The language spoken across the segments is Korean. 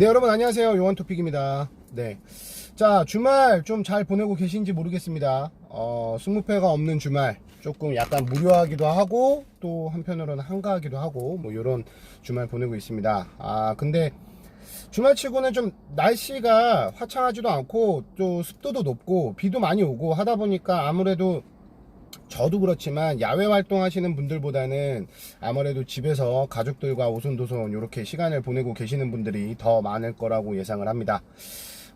네 여러분 안녕하세요. 요원토픽입니다. 네. 자 주말 좀 잘 보내고 계신지 모르겠습니다. 어 승무패가 없는 주말 조금 약간 무료하기도 하고 또 한편으로는 한가하기도 하고 뭐 이런 주말 보내고 있습니다. 아 근데 주말치고는 좀 날씨가 화창하지도 않고 또 습도도 높고 비도 많이 오고 하다 보니까 아무래도 저도 그렇지만 야외 활동하시는 분들보다는 아무래도 집에서 가족들과 오손도손 이렇게 시간을 보내고 계시는 분들이 더 많을 거라고 예상을 합니다.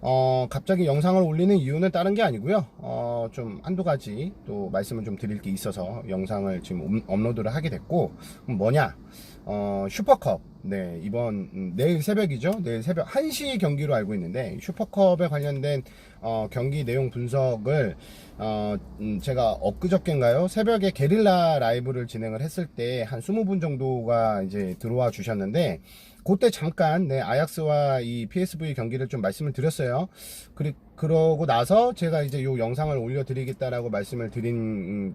어, 갑자기 영상을 올리는 이유는 다른 게 아니고요. 어, 좀 한두 가지 또 말씀을 좀 드릴 게 있어서 영상을 지금 업- 업로드를 하게 됐고, 음, 뭐냐? 어, 슈퍼컵. 네, 이번, 음, 내일 새벽이죠? 내일 새벽 1시 경기로 알고 있는데, 슈퍼컵에 관련된, 어, 경기 내용 분석을, 어, 음, 제가 엊그저께인가요? 새벽에 게릴라 라이브를 진행을 했을 때 한 20분 정도가 이제 들어와 주셨는데, 그때 잠깐 네, 아약스와 이 PSV 경기를 좀 말씀을 드렸어요. 그리, 그러고 나서 제가 이제 요 영상을 올려드리겠다라고 말씀을 드린 음,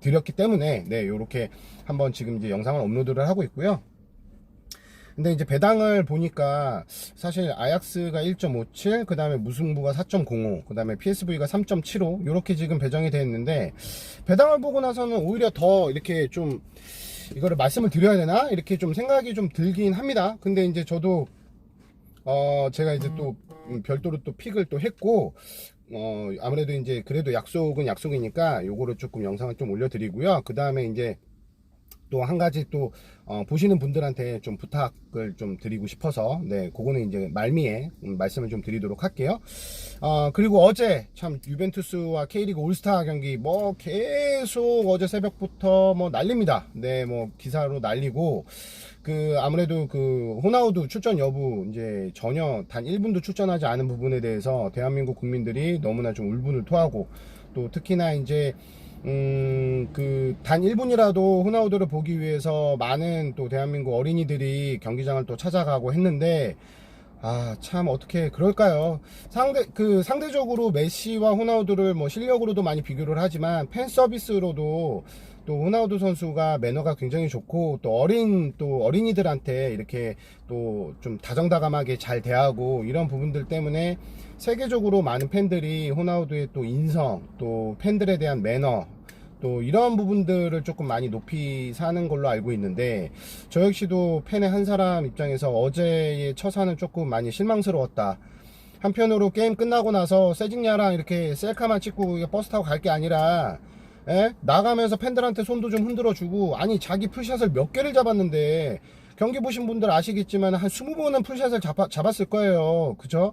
드렸기 때문에 네 요렇게 한번 지금 이제 영상을 업로드를 하고 있고요. 근데 이제 배당을 보니까 사실 아약스가 1.57, 그 다음에 무승부가 4.05, 그 다음에 PSV가 3.75 이렇게 지금 배정이 되어 있는데 배당을 보고 나서는 오히려 더 이렇게 좀 이거를 말씀을 드려야 되나 이렇게 좀 생각이 좀 들긴 합니다. 근데 이제 저도 어 제가 이제 또 음, 별도로 또 픽을 또 했고 어 아무래도 이제 그래도 약속은 약속이니까 요거를 조금 영상을 좀 올려드리고요. 그 다음에 이제 또 한 가지 또 어, 보시는 분들한테 좀 부탁을 좀 드리고 싶어서 네 그거는 이제 말미에 음, 말씀을 좀 드리도록 할게요. 어, 그리고 어제 참 유벤투스와 K리그 올스타 경기 뭐 계속 어제 새벽부터 뭐 난립니다. 네 뭐 기사로 날리고 그 아무래도 그 호나우두 출전 여부 이제 전혀 단 1분도 출전하지 않은 부분에 대해서 대한민국 국민들이 너무나 좀 울분을 토하고 또 특히나 이제 음, 그, 단 1분이라도 호나우두를 보기 위해서 많은 또 대한민국 어린이들이 경기장을 또 찾아가고 했는데, 아, 참, 어떻게, 그럴까요? 상대, 그, 상대적으로 메시와 호나우두를 뭐 실력으로도 많이 비교를 하지만 팬 서비스로도 또 호나우두 선수가 매너가 굉장히 좋고 또 어린, 또 어린이들한테 이렇게 또 좀 다정다감하게 잘 대하고 이런 부분들 때문에 세계적으로 많은 팬들이 호나우두의 또 인성, 또 팬들에 대한 매너, 또 이런 부분들을 조금 많이 높이 사는 걸로 알고 있는데 저 역시도 팬의 한 사람 입장에서 어제의 처사는 조금 많이 실망스러웠다. 한편으로 게임 끝나고 나서 세징야랑 이렇게 셀카만 찍고 버스 타고 갈 게 아니라 에? 나가면서 팬들한테 손도 좀 흔들어 주고 아니 자기 풀샷을 몇 개를 잡았는데 경기 보신 분들 아시겠지만 한 20번은 풀샷을 잡아, 잡았을 거예요. 그죠?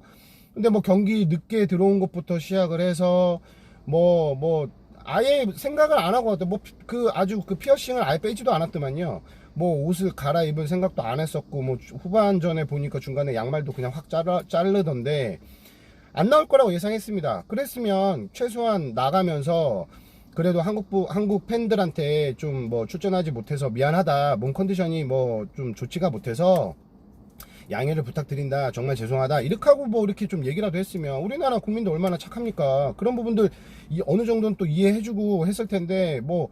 근데 뭐 경기 늦게 들어온 것부터 시작을 해서 뭐뭐 아예 생각을 안 하고 왔대. 뭐그 아주 그 피어싱을 아예 빼지도 않았더만요. 뭐 옷을 갈아입을 생각도 안 했었고 뭐 후반전에 보니까 중간에 양말도 그냥 확 자르, 자르던데 안 나올 거라고 예상했습니다. 그랬으면 최소한 나가면서 그래도 한국부 한국 팬들한테 좀 뭐 출전하지 못해서 미안하다. 몸 컨디션이 뭐 좀 좋지가 못해서 양해를 부탁드린다. 정말 죄송하다. 이렇게 하고 뭐 이렇게 좀 얘기라도 했으면 우리나라 국민들 얼마나 착합니까? 그런 부분들 이 어느 정도는 또 이해해주고 했을 텐데 뭐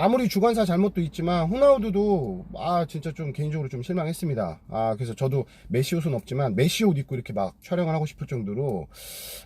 아무리 주관사 잘못도 있지만 호나우두도 아 진짜 좀 개인적으로 좀 실망했습니다. 아 그래서 저도 메시 옷은 없지만 메시 옷 입고 이렇게 막 촬영을 하고 싶을 정도로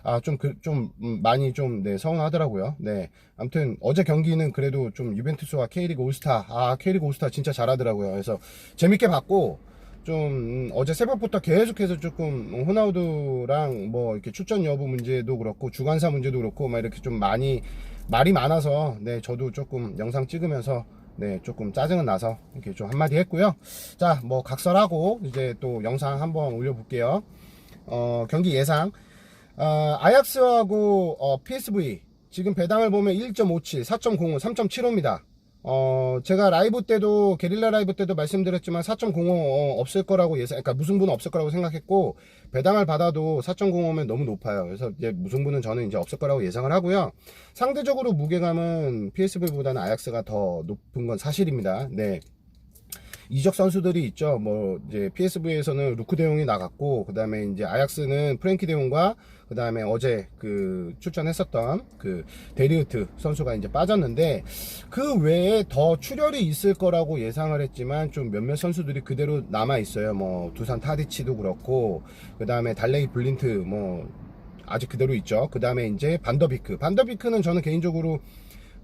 아좀좀 그, 좀, 음, 많이 좀 네, 서운하더라고요. 네 아무튼 어제 경기는 그래도 좀 유벤투스와 K리그 올스타 아 K리그 올스타 진짜 잘하더라고요. 그래서 재밌게 봤고 좀 음, 어제 새벽부터 계속해서 조금 호나우두랑 뭐 이렇게 출전 여부 문제도 그렇고 주관사 문제도 그렇고 막 이렇게 좀 많이 말이 많아서 네 저도 조금 영상 찍으면서 네 조금 짜증은 나서 이렇게 좀 한마디 했고요. 자 뭐 각설하고 이제 또 영상 한번 올려볼게요. 어 경기 예상. 어, 아약스하고 어, PSV 지금 배당을 보면 1.57 4.05 3.75입니다 어, 제가 라이브 때도, 게릴라 라이브 때도 말씀드렸지만 4.05 어, 없을 거라고 예상, 그러니까 무승부는 없을 거라고 생각했고, 배당을 받아도 4.05면 너무 높아요. 그래서 이제 무승부는 저는 이제 없을 거라고 예상을 하고요. 상대적으로 무게감은 PSV보다는 아약스가 더 높은 건 사실입니다. 네. 이적 선수들이 있죠. 뭐 이제 PSV에서는 루크 대용이 나갔고 그다음에 이제 아약스는 프랭키 대용과 그 다음에 어제 그 출전했었던 그 데리우트 선수가 이제 빠졌는데 그 외에 더 출혈이 있을 거라고 예상을 했지만 좀 몇몇 선수들이 그대로 남아 있어요. 뭐 두산 타디치도 그렇고 그 다음에 달레이 블린트 뭐 아직 그대로 있죠. 그 다음에 이제 반더비크. 반더비크는 저는 개인적으로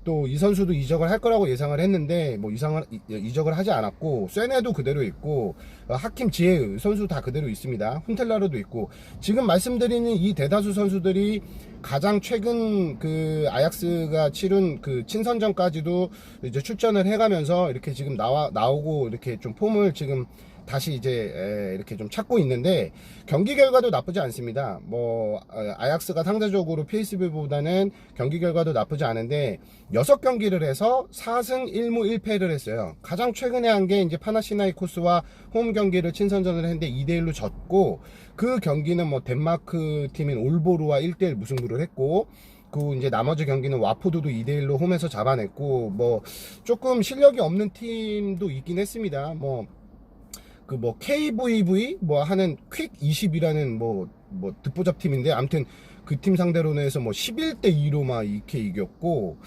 또 이 선수도 이적을 할 거라고 예상을 했는데 뭐 이상을 이- 이적을 하지 않았고 쇠네도 그대로 있고 어, 하킴 지혜 선수 다 그대로 있습니다. 훈텔라르도 있고 지금 말씀드리는 이 대다수 선수들이 가장 최근 그 아약스가 치른 그 친선전까지도 이제 출전을 해가면서 이렇게 지금 나와 나오고 이렇게 좀 폼을 지금 다시 이제 에, 이렇게 좀 찾고 있는데 경기 결과도 나쁘지 않습니다. 뭐 어, 아약스가 상대적으로 PSV보다는 경기 결과도 나쁘지 않은데 6경기를 해서 4승 1무 1패를 했어요. 가장 최근에 한 게 이제 파나시나이코스와 홈 경기를 친선전을 했는데 2대 1로 졌고 그 경기는 뭐 덴마크 팀인 올보르와 1대 1 무승부를 했고 그 이제 나머지 경기는 와포드도 2대1로 홈에서 잡아냈고 뭐 조금 실력이 없는 팀도 있긴 했습니다. 뭐 그 뭐 KVV 뭐 하는 퀵 20이라는 뭐 뭐 듣보잡 팀인데 아무튼 그 팀 상대로는 해서 뭐 11대 2로 막 이렇게 이겼고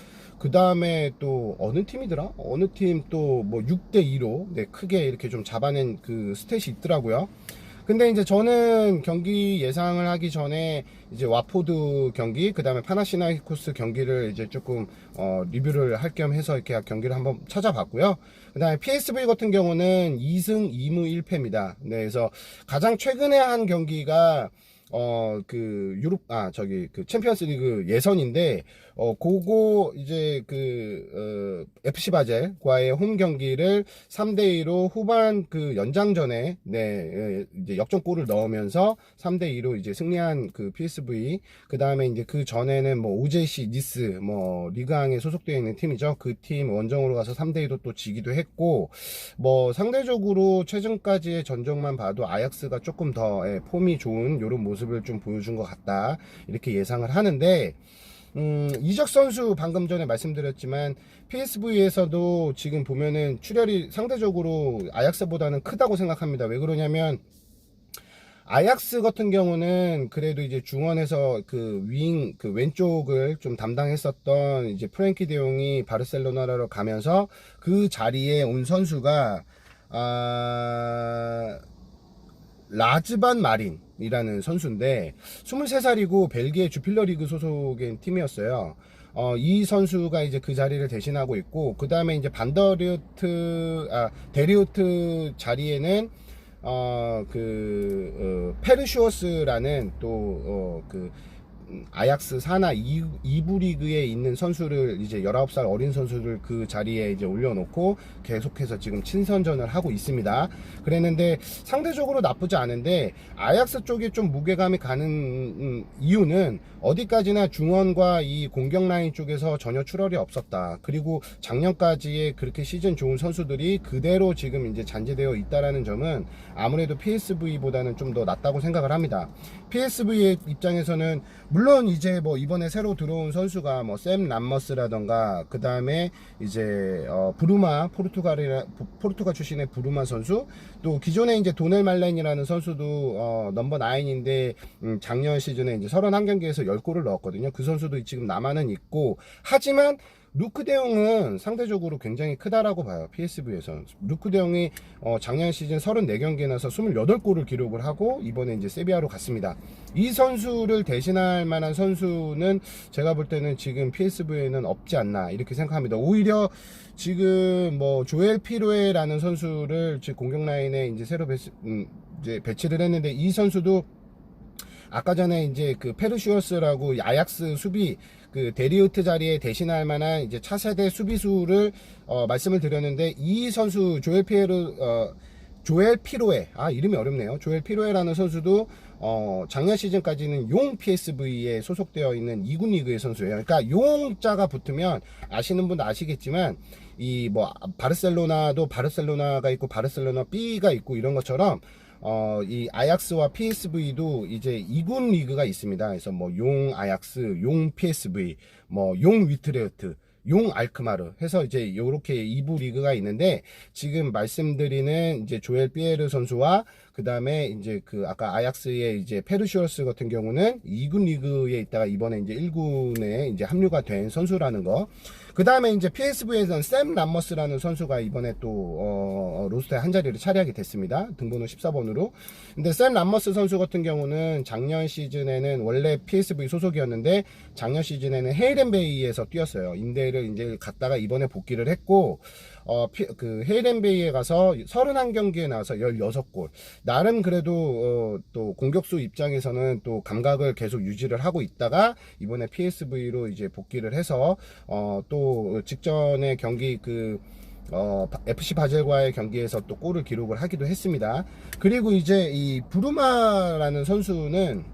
그 다음에 또 어느 팀이더라? 어느 팀 또 뭐 6대 2로 네, 크게 이렇게 좀 잡아낸 그 스탯이 있더라고요. 근데 이제 저는 경기 예상을 하기 전에 이제 와포드 경기, 그 다음에 파나시나이코스 경기를 이제 조금 어, 리뷰를 할 겸 해서 이렇게 경기를 한번 찾아봤고요. 그 다음에 PSV 같은 경우는 2승 2무 1패입니다. 네, 그래서 가장 최근에 한 경기가 어, 그, 유럽, 아, 저기, 그, 챔피언스 리그 예선인데, 어, 그거, 이제, 그, 어, FC 바젤과의 홈 경기를 3대2로 후반 그 연장전에, 네, 예, 이제 역전골을 넣으면서 3대2로 이제 승리한 그 PSV, 그 다음에 이제 그 전에는 뭐, OJC, 니스, 뭐, 리그왕에 소속되어 있는 팀이죠. 그 팀 원정으로 가서 3대2로 또 지기도 했고, 뭐, 상대적으로 최근까지의 전적만 봐도 아약스가 조금 더 예, 폼이 좋은 이런 모습 을 좀 보여준 것 같다. 이렇게 예상을 하는데, 음, 이적 선수 방금 전에 말씀드렸지만 PSV에서도 지금 보면은 출혈이 상대적으로 아약스보다는 크다고 생각합니다. 왜 그러냐면 아약스 같은 경우는 그래도 이제 중원에서 그 윙, 그 왼쪽을 좀 담당했었던 이제 프랭키 대용이 바르셀로나로 가면서 그 자리에 온 선수가, 아, 라즈반 마린 이라는 선수인데 23살이고 벨기에 주필러 리그 소속인 팀이었어요. 어, 이 선수가 이제 그 자리를 대신하고 있고 그 다음에 이제 반더리우트 아 데리우트 자리에는 어그 어, 페르시오스라는 또어그 아약스 사나 2, 부 리그에 있는 선수를 이제 19살 어린 선수를 그 자리에 이제 올려놓고 계속해서 지금 친선전을 하고 있습니다. 그랬는데 상대적으로 나쁘지 않은데 아약스 쪽에 좀 무게감이 가는 음, 이유는 어디까지나 중원과 이 공격 라인 쪽에서 전혀 출혈이 없었다. 그리고 작년까지의 그렇게 시즌 좋은 선수들이 그대로 지금 이제 잔재되어 있다라는 점은 아무래도 PSV보다는 좀 더 낫다고 생각을 합니다. PSV의 입장에서는 물론 이제 뭐 이번에 새로 들어온 선수가 뭐 샘 람머스라던가 그 다음에 이제 어 브루마 포르투갈이라 포르투갈 출신의 브루마 선수 또 기존에 이제 도넬 말렌이라는 선수도 어 넘버 9인데 음 작년 시즌에 이제 31경기에서 10골을 넣었거든요. 그 선수도 지금 남아는 있고 하지만 루크 대용은 상대적으로 굉장히 크다라고 봐요. PSV에서는. 루크 대용이 어, 작년 시즌 34경기에 나서 28골을 기록을 하고 이번에 이제 세비야로 갔습니다. 이 선수를 대신할 만한 선수는 제가 볼 때는 지금 PSV에는 없지 않나 이렇게 생각합니다. 오히려 지금 뭐 조엘 피로에라는 선수를 즉 공격 라인에 이제 새로 배치, 음, 이제 배치를 했는데 이 선수도 아까 전에 이제 그 페르시오스라고 아약스 수비 그 데리우트 자리에 대신할 만한 이제 차세대 수비수를 어, 말씀을 드렸는데 이 선수 조엘 피에르 어, 조엘 피로에 아 이름이 어렵네요. 조엘 피로에라는 선수도 어, 작년 시즌까지는 용 PSV에 소속되어 있는 2군 리그의 선수예요. 그러니까 용자가 붙으면 아시는 분도 아시겠지만 이 뭐 바르셀로나도 바르셀로나가 있고 바르셀로나 B가 있고 이런 것처럼 어, 이 아약스와 PSV도 이제 2군 리그가 있습니다. 그래서 뭐 용 아약스, 용 PSV, 뭐 용 위트레흐트 용 알크마르 해서 이제 요렇게 2부 리그가 있는데 지금 말씀드리는 이제 조엘 피에르 선수와 그 다음에 이제 그 아까 아약스의 이제 페르시오스 같은 경우는 2군 리그에 있다가 이번에 이제 1군에 이제 합류가 된 선수라는 거. 그 다음에 이제 PSV에서는 샘 람머스라는 선수가 이번에 또, 어, 로스터에 한 자리를 차지하게 됐습니다. 등번호 14번으로. 근데 샘 람머스 선수 같은 경우는 작년 시즌에는 원래 PSV 소속이었는데 작년 시즌에는 헤이렌베이에서 뛰었어요. 임대를 이제 갔다가 이번에 복귀를 했고, 어, 피, 그 헤이렌베이에 가서 31경기에 나와서 16골. 나름 그래도 어, 또 공격수 입장에서는 또 감각을 계속 유지를 하고 있다가 이번에 PSV로 이제 복귀를 해서 어, 또 직전에 경기 그 어, FC 바젤과의 경기에서 또 골을 기록을 하기도 했습니다. 그리고 이제 이 부르마라는 선수는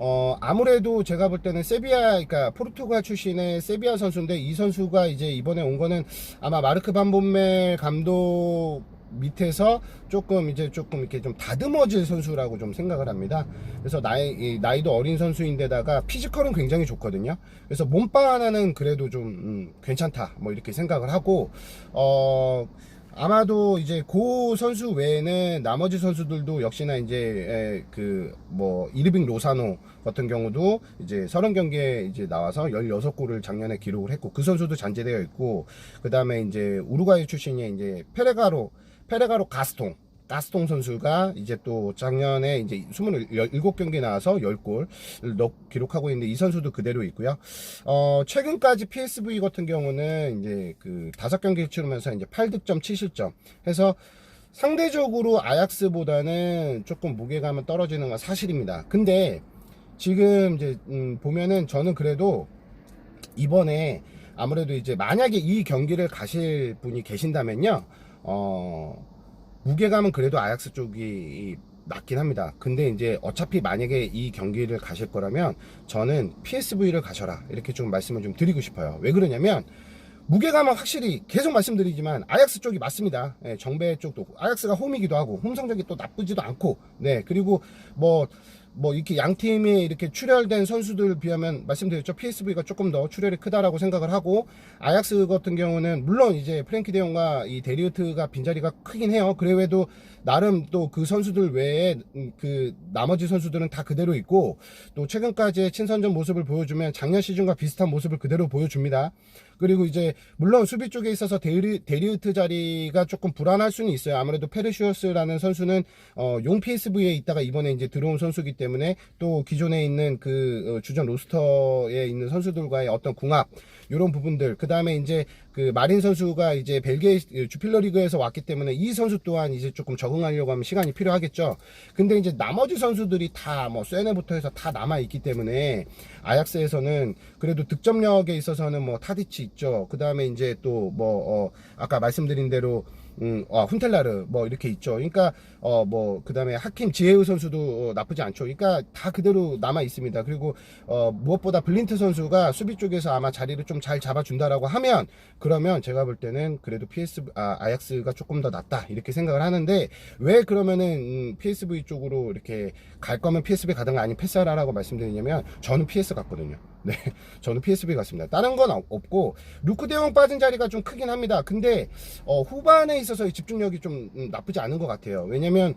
어, 아무래도 제가 볼 때는 세비야, 그러니까 포르투갈 출신의 세비야 선수인데 이 선수가 이제 이번에 온 거는 아마 마르크 반본멜 감독 밑에서 조금 이제 조금 이렇게 좀 다듬어질 선수라고 좀 생각을 합니다. 그래서 나이, 이 나이도 어린 선수인데다가 피지컬은 굉장히 좋거든요. 그래서 몸빵 하나는 그래도 좀 음, 괜찮다. 뭐 이렇게 생각을 하고, 어, 아마도 이제 고 선수 외에는 나머지 선수들도 역시나 이제 그 뭐 이르빙 로사노 같은 경우도 이제 30경기에 이제 나와서 16골을 작년에 기록을 했고 그 선수도 잔재되어 있고 그다음에 이제 우루과이 출신의 이제 페레가로 페레가로 가스통 가스통 선수가 이제 또 작년에 이제 27경기 나와서 10골 넣 기록하고 있는데 이 선수도 그대로 있고요. 어, 최근까지 PSV 같은 경우는 이제 그 5경기 치르면서 이제 8득점 7실점 해서 상대적으로 아약스보다는 조금 무게감은 떨어지는 건 사실입니다. 근데 지금 이제 음, 보면은 저는 그래도 이번에 아무래도 이제 만약에 이 경기를 가실 분이 계신다면요. 어, 무게감은 그래도 아약스 쪽이 낫긴 합니다. 근데 이제 어차피 만약에 이 경기를 가실 거라면 저는 PSV를 가셔라. 이렇게 좀 말씀을 좀 드리고 싶어요. 왜 그러냐면 무게감은 확실히 계속 말씀드리지만 아약스 쪽이 맞습니다. 예, 정배 쪽도 아약스가 홈이기도 하고 홈 성적이 또 나쁘지도 않고 네 그리고 뭐 뭐 이렇게 양 팀이 이렇게 출혈된 선수들 비하면 말씀드렸죠 PSV가 조금 더 출혈이 크다라고 생각을 하고 아약스 같은 경우는 물론 이제 프랭키 대용과 이 데리우트가 빈자리가 크긴 해요. 그래도 나름 또 그 선수들 외에 음, 그 나머지 선수들은 다 그대로 있고 또 최근까지의 친선전 모습을 보여주면 작년 시즌과 비슷한 모습을 그대로 보여줍니다. 그리고 이제 물론 수비 쪽에 있어서 데리, 데리우트 자리가 조금 불안할 수는 있어요. 아무래도 페르시오스라는 선수는 어, 용 PSV에 있다가 이번에 이제 들어온 선수기 때문에 또 기존에 있는 그 어, 주전 로스터에 있는 선수들과의 어떤 궁합 이런 부분들 그 다음에 이제 그 마린 선수가 이제 벨기에 주필러 리그에서 왔기 때문에 이 선수 또한 이제 조금 적응하려고 하면 시간이 필요하겠죠. 근데 이제 나머지 선수들이 다 뭐 쇠네부터 해서 다 남아 있기 때문에 아약스에서는 그래도 득점력에 있어서는 뭐 타디치 있죠. 그 다음에 이제 또뭐 어 아까 말씀드린 대로 음, 어, 훈텔라르 뭐 이렇게 있죠. 그러니까 어 뭐 그다음에 하킴 지혜우 선수도 어, 나쁘지 않죠. 그러니까 다 그대로 남아 있습니다. 그리고 어 무엇보다 블린트 선수가 수비 쪽에서 아마 자리를 좀 잘 잡아준다라고 하면 그러면 제가 볼 때는 그래도 PS 아, 아약스가 조금 더 낫다 이렇게 생각을 하는데 왜 그러면은 음, PSV 쪽으로 이렇게 갈 거면 PSV 가든가 아니면 패스하라라고 말씀드리냐면 저는 PS 갔거든요. 네, 저는 PSV 갔습니다. 다른 건 없- 없고 루크 대용 빠진 자리가 좀 크긴 합니다. 근데 어, 후반에 있어서 집중력이 좀 음, 나쁘지 않은 것 같아요. 왜냐면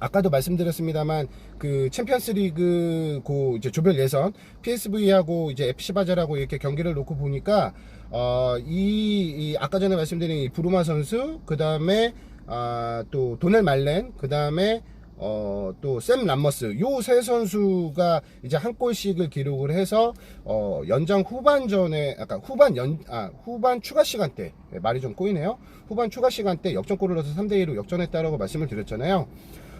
아까도 말씀드렸습니다만 그 챔피언스 리그 고 이제 조별 예선 PSV하고 이제 FC 바젤하고 이렇게 경기를 놓고 보니까 어이 이 아까 전에 말씀드린 이 부르마 선수 그 다음에 아또 도넬 말렌 그 다음에 어, 또, 샘 람머스, 요 세 선수가 이제 한 골씩을 기록을 해서, 어, 연장 후반전에, 아까 후반 연, 아, 후반 추가 시간 때, 네, 말이 좀 꼬이네요. 후반 추가 시간 때 역전골을 넣어서 3대 2로 역전했다라고 말씀을 드렸잖아요.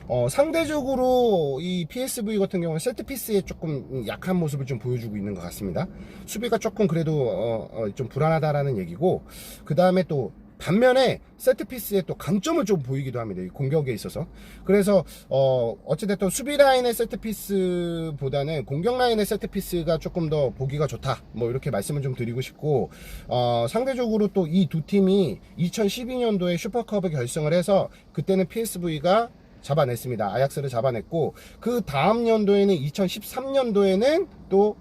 어, 상대적으로 이 PSV 같은 경우는 세트피스에 조금 약한 모습을 좀 보여주고 있는 것 같습니다. 수비가 조금 그래도 어, 어, 좀 불안하다라는 얘기고 그 다음에 또 반면에 세트피스의 또 강점을 좀 보이기도 합니다. 이 공격에 있어서. 그래서 어 어찌됐든 수비 라인의 세트피스보다는 공격 라인의 세트피스가 조금 더 보기가 좋다. 뭐 이렇게 말씀을 좀 드리고 싶고 어 상대적으로 또 이 두 팀이 2012년도에 슈퍼컵을 결승을 해서 그때는 PSV가 잡아냈습니다. 아약스를 잡아냈고 그 다음 연도에는 2013년도에는 또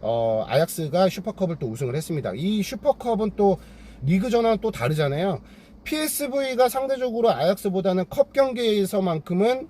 어, 아약스가 슈퍼컵을 또 우승을 했습니다. 이 슈퍼컵은 또 리그 전와는 또 다르잖아요. PSV가 상대적으로 아약스보다는 컵 경기에서만큼은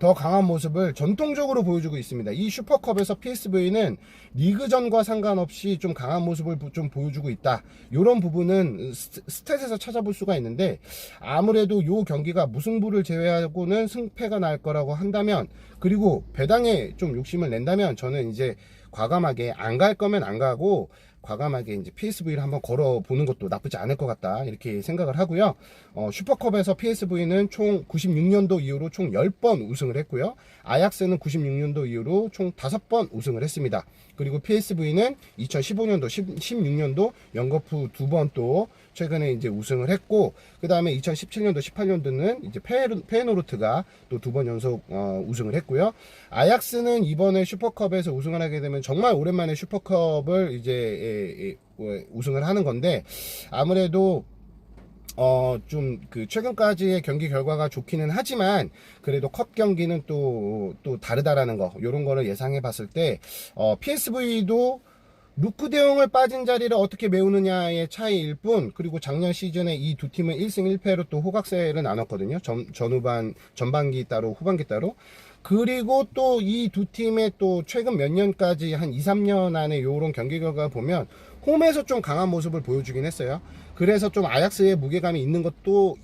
더 강한 모습을 전통적으로 보여주고 있습니다. 이 슈퍼컵에서 PSV는 리그전과 상관없이 좀 강한 모습을 보- 좀 보여주고 있다. 이런 부분은 스- 스탯에서 찾아볼 수가 있는데 아무래도 요 경기가 무승부를 제외하고는 승패가 날 거라고 한다면 그리고 배당에 좀 욕심을 낸다면 저는 이제 과감하게 안 갈 거면 안 가고 과감하게 이제 PSV를 한번 걸어 보는 것도 나쁘지 않을 것 같다 이렇게 생각을 하고요. 어, 슈퍼컵에서 PSV는 총 96년도 이후로 총 10번 우승을 했고요. 아약스는 96년도 이후로 총 5번 우승을 했습니다. 그리고 PSV는 2015년도, 16년도 연거푸 두 번 또 최근에 이제 우승을 했고 그 다음에 2017년도, 18년도는 이제 페노르트가 또 두 번 연속 어, 우승을 했고요. 아약스는 이번에 슈퍼컵에서 우승을 하게 되면 정말 오랜만에 슈퍼컵을 이제 예, 예, 어, 우승을 하는 건데 아무래도 어, 좀, 그, 최근까지의 경기 결과가 좋기는 하지만, 그래도 컵 경기는 또, 또 다르다라는 거, 요런 거를 예상해 봤을 때, 어, PSV도 루크 대용을 빠진 자리를 어떻게 메우느냐의 차이일 뿐, 그리고 작년 시즌에 이 두 팀은 1승 1패로 또 호각세를 나눴거든요. 전, 전후반, 전반기 따로, 후반기 따로. 그리고 또 이 두 팀의 또 최근 몇 년까지 한 2, 3년 안에 요런 경기 결과 보면 홈에서 좀 강한 모습을 보여주긴 했어요. 그래서 좀 아약스의 무게감이 있는 것도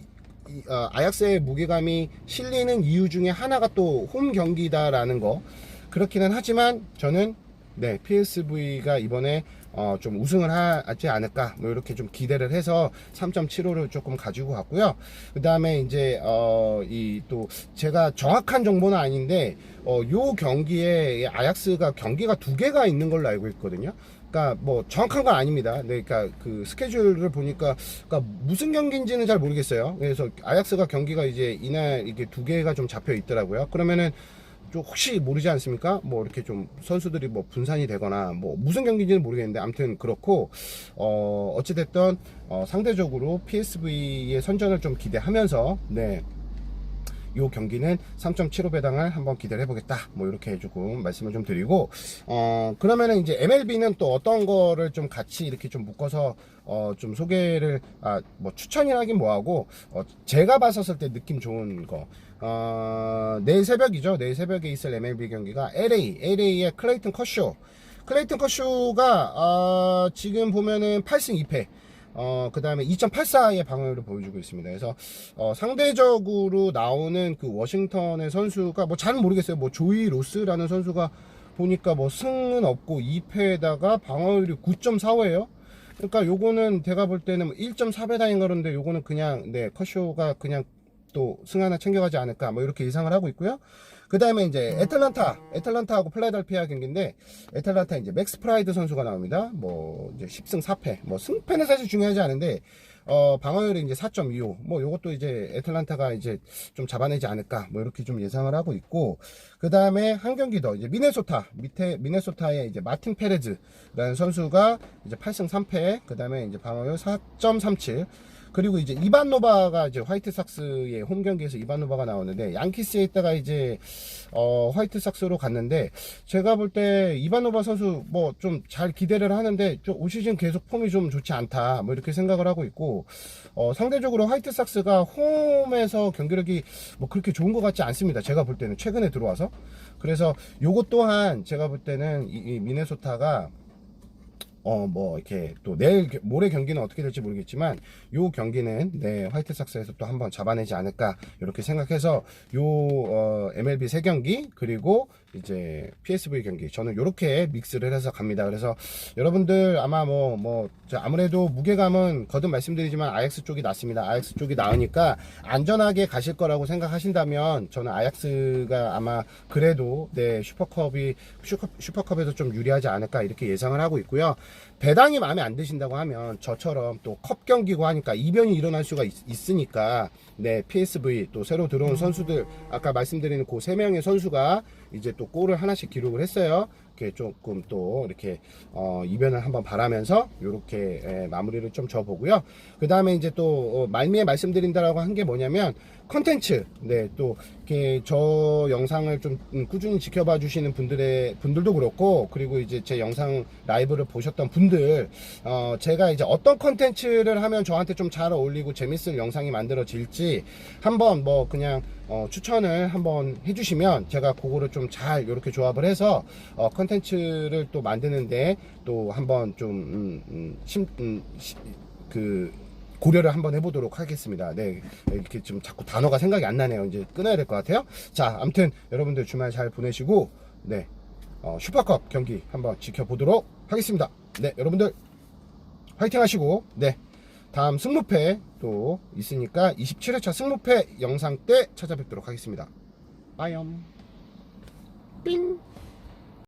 이- 어, 아약스의 무게감이 실리는 이유 중에 하나가 또 홈 경기다라는 거 그렇기는 하지만 저는 네 PSV가 이번에 어, 좀 우승을 하지 않을까 뭐 이렇게 좀 기대를 해서 3.75를 조금 가지고 갔고요. 그 다음에 이제 어, 이 또 제가 정확한 정보는 아닌데 어, 요 경기에 아약스가 경기가 두 개가 있는 걸로 알고 있거든요. 그러니까 뭐 정확한 건 아닙니다. 네, 그러니까 그 스케줄을 보니까 그러니까 무슨 경기인지는 잘 모르겠어요. 그래서 아약스가 경기가 이제 이날 이게 두 개가 좀 잡혀 있더라고요. 그러면은 좀 혹시 모르지 않습니까? 뭐 이렇게 좀 선수들이 뭐 분산이 되거나 뭐 무슨 경기인지는 모르겠는데 아무튼 그렇고 어 어찌 됐든 어 상대적으로 PSV의 선전을 좀 기대하면서 네. 요 경기는 3.75 배당을 한번 기대를 해보겠다. 뭐 이렇게 조금 말씀을 좀 드리고 어 그러면은 이제 MLB는 또 어떤 거를 좀 같이 이렇게 좀 묶어서 어 좀 소개를 아 뭐 추천이라긴 뭐하고 어 제가 봤었을 때 느낌 좋은 거. 어, 내일 새벽이죠. 내일 새벽에 있을 MLB 경기가 LA, LA의 클레이튼 커쇼. 클레이튼 커쇼가, 어, 지금 보면은 8승 2패. 어, 그 다음에 2.84의 방어율을 보여주고 있습니다. 그래서, 어, 상대적으로 나오는 그 워싱턴의 선수가, 뭐 잘 모르겠어요. 뭐 조이 로스라는 선수가 보니까 뭐 승은 없고 2패에다가 방어율이 9.45예요. 그러니까 요거는 제가 볼 때는 1.4배당인 그런데 요거는 그냥, 네, 커쇼가 그냥 또 승 하나 챙겨가지 않을까 뭐 이렇게 예상을 하고 있고요. 그 다음에 이제 애틀란타, 애틀란타하고 필라델피아 경기인데 애틀란타 이제 맥스 프라이드 선수가 나옵니다. 뭐 이제 10승 4패. 뭐 승패는 사실 중요하지 않은데 어 방어율이 이제 4.25. 뭐 요것도 이제 애틀란타가 이제 좀 잡아내지 않을까 뭐 이렇게 좀 예상을 하고 있고 그 다음에 한 경기 더 이제 미네소타 밑에 미네소타의 이제 마틴 페레즈라는 선수가 이제 8승 3패. 그 다음에 이제 방어율 4.37. 그리고 이제 이반노바가 이제 화이트삭스의 홈 경기에서 이반노바가 나오는데 양키스에 있다가 이제 어 화이트삭스로 갔는데 제가 볼 때 이반노바 선수 뭐 좀 잘 기대를 하는데 좀올 시즌 계속 폼이 좀 좋지 않다 뭐 이렇게 생각을 하고 있고 어 상대적으로 화이트삭스가 홈에서 경기력이 뭐 그렇게 좋은 것 같지 않습니다. 제가 볼 때는 최근에 들어와서 그래서 요것 또한 제가 볼 때는 이, 이 미네소타가 어 뭐 이렇게 또 내일 겨- 모레 경기는 어떻게 될지 모르겠지만 요 경기는 네 화이트삭스에서 또 한번 잡아내지 않을까 이렇게 생각해서 요 어, MLB 세 경기 그리고 이제 PSV 경기 저는 요렇게 믹스를 해서 갑니다. 그래서 여러분들 아마 뭐 뭐 아무래도 무게감은 거듭 말씀드리지만 아약스 쪽이 낫습니다. 아약스 쪽이 나으니까 안전하게 가실 거라고 생각하신다면 저는 아약스가 아마 그래도 네 슈퍼컵이 슈퍼, 슈퍼컵에서 좀 유리하지 않을까 이렇게 예상을 하고 있고요. 배당이 마음에 안 드신다고 하면 저처럼 또 컵 경기고 하니까 이변이 일어날 수가 있, 으니까네 PSV 또 새로 들어온 선수들 아까 말씀드리는 그세 명의 선수가 이제 또 골을 하나씩 기록을 했어요. 이렇게 조금 또 이렇게 어, 이변을 한번 바라면서 이렇게 예, 마무리를 좀 줘보고요. 그 다음에 이제 또 어, 말미에 말씀드린다라고 한 게 뭐냐면 컨텐츠, 네, 또 이렇게 저 영상을 좀 음, 꾸준히 지켜봐 주시는 분들의 분들도 그렇고 그리고 이제 제 영상 라이브를 보셨던 분들, 어, 제가 이제 어떤 컨텐츠를 하면 저한테 좀 잘 어울리고 재밌을 영상이 만들어질지 한번 뭐 그냥 어, 추천을 한번 해주시면 제가 그거를 좀 잘 이렇게 조합을 해서 어, 컨텐츠를 또 만드는데 또 한번 좀 음, 음, 심, 음, 시- 그 고려를 한번 해보도록 하겠습니다. 네, 이렇게 좀 자꾸 단어가 생각이 안 나네요. 이제 끊어야 될 것 같아요. 자, 아무튼 여러분들 주말 잘 보내시고, 네, 어, 슈퍼컵 경기 한번 지켜보도록 하겠습니다. 네, 여러분들 화이팅 하시고, 네, 다음 승무패 또 있으니까 27회차 승무패 영상 때 찾아뵙도록 하겠습니다. 빠염. 삥.